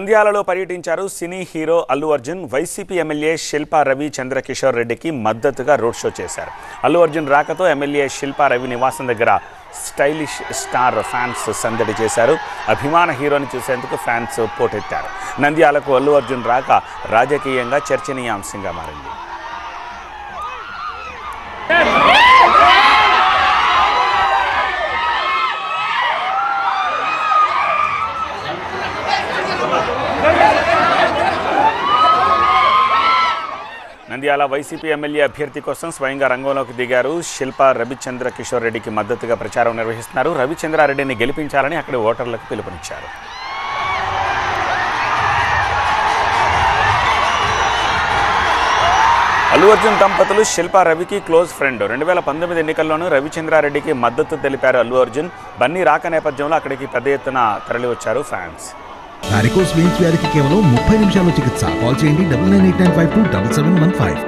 నంద్యాలలో పర్యటించారు cine hero Allu Arjun. YCP MLA Shilpa Ravi Chandrakishore రెడ్డికి మద్దతుగా రోడ్ షో చేశారు. అల్లు అర్జున్ రాకతో ఎమ్మెల్యే శిల్పా రవి నివాసం దగ్గర స్టైలిష్ స్టార్ ఫ్యాన్స్ సందడి చేశారు. అభిమాన హీరోని చూసేందుకు ఫ్యాన్స్ పోటెత్తారు. నంద్యాలకు అల్లు అర్జున్ రాక రాజకీయంగా చర్చనీయాంశంగా మారింది. నంద్యాల వైసీపీ ఎమ్మెల్యే అభ్యర్థి కోసం స్వయంగా రంగంలోకి దిగారు శిల్పా రవిచంద్ర కిషోర్ రెడ్డికి మద్దతుగా ప్రచారం నిర్వహిస్తున్నారు. రవిచంద్రారెడ్డిని గెలిపించాలని అక్కడి ఓటర్లకు పిలుపునిచ్చారు. అల్లు అర్జున్ దంపతులు శిల్ప రవికి క్లోజ్ ఫ్రెండ్. రెండు వేల పంతొమ్మిది ఎన్నికల్లోనూ రవిచంద్రారెడ్డికి మద్దతు తెలిపారు అల్లు అర్జున్. బన్నీ రాక నేపథ్యంలో అక్కడికి పెద్ద ఎత్తున తరలివచ్చారు ఫ్యాన్స్. వారికోస్ వెయిన్స్ వ్యాధికి కేవలం ముప్పై నిమిషాల్లో చికిత్స. కాల్ చేయండి double nine eight nine five two double seven one five.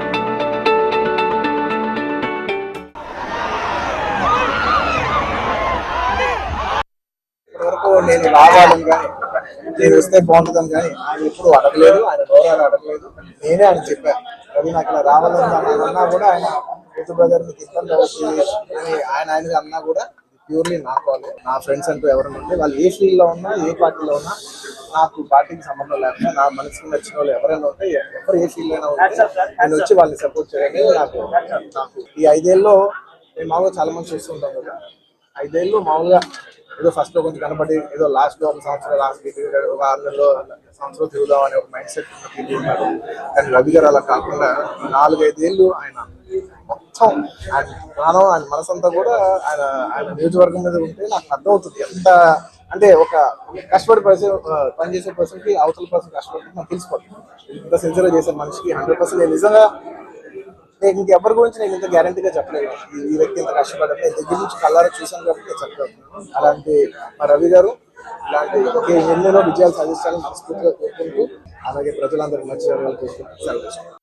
ఇప్పటివరకు నేను రావాలని కానీ నేను వస్తే బాగుంటుందని కానీ ఆయన ఎప్పుడు అడగలేదు ఆయన గౌరవాలు అడగలేదు. నేనే ఆయన చెప్పాను రవి నాకు ఇలా రావాలని అన్నా కూడా ఆయన ఋతు బ్రదర్ మీకు ఇబ్బంది అవుతుంది అని ఆయన ఆయన అన్నా కూడా ప్యూర్లీ నా కాల్. నా ఫ్రెండ్స్ అంటూ ఎవరైనా ఉంటే వాళ్ళు ఏ ఫీల్డ్లో ఉన్నా ఏ పార్టీలో ఉన్నా నాకు పార్టీకి సంబంధం లేకుండా నా మనసుకు నచ్చిన వాళ్ళు ఎవరైనా ఉంటే ఎవరు ఏ ఫీల్డ్ అయినా ఉంటే నేను వచ్చి వాళ్ళని సపోర్ట్ చేయడమే నాకు నాకు. ఈ ఐదేళ్ళలో మేము మామూలుగా చాలా మంది చూస్తుంటాం కదా. ఐదేళ్ళు మామూలుగా ఏదో ఫస్ట్లో కొంచెం కనపడి ఏదో లాస్ట్లో ఒక సంవత్సరం లాస్ట్ ఒక ఆరు నెలలో సంవత్సరం తిరుగుదాం అనే ఒక మైండ్ సెట్ ఫీల్ ఉన్నారు. కానీ రవి గారు అలా కాకుండా నాలుగైదేళ్ళు ఆయన మొత్తం ఆయన ప్రాణం ఆయన మనసంతా కూడా ఆయన ఆయన నియోజకవర్గం మీద ఉంటే నాకు అర్థమవుతుంది ఎంత అంటే ఒక కష్టపడి పర్సన్ పనిచేసే పర్సన్కి అవతల పర్సన్ కష్టపడి నాకు తెలిసిపోతుంది ఇంత సిన్సియర్ చేసే మనిషికి హండ్రెడ్ పర్సెంట్ నేను నిజంగా నేను ఇంకెవరి గురించి నేను ఇంత గ్యారంటీగా చెప్పలేదు. ఈ- వ్యక్తి ఇంత కష్టపడ్డారు నేను దగ్గర నుంచి కళ్ళారా చూశాను కాబట్టి నేను చెప్పగలను అలాంటి మా రవి గారు ఇలాంటి ఎన్నెన్నో విజయాలు సాధించాలని మనస్ఫూర్తిగా కోరుకుంటూ అలాగే ప్రజలందరికీ మంచి వాళ్ళు కోరుకుంటూ సెలవు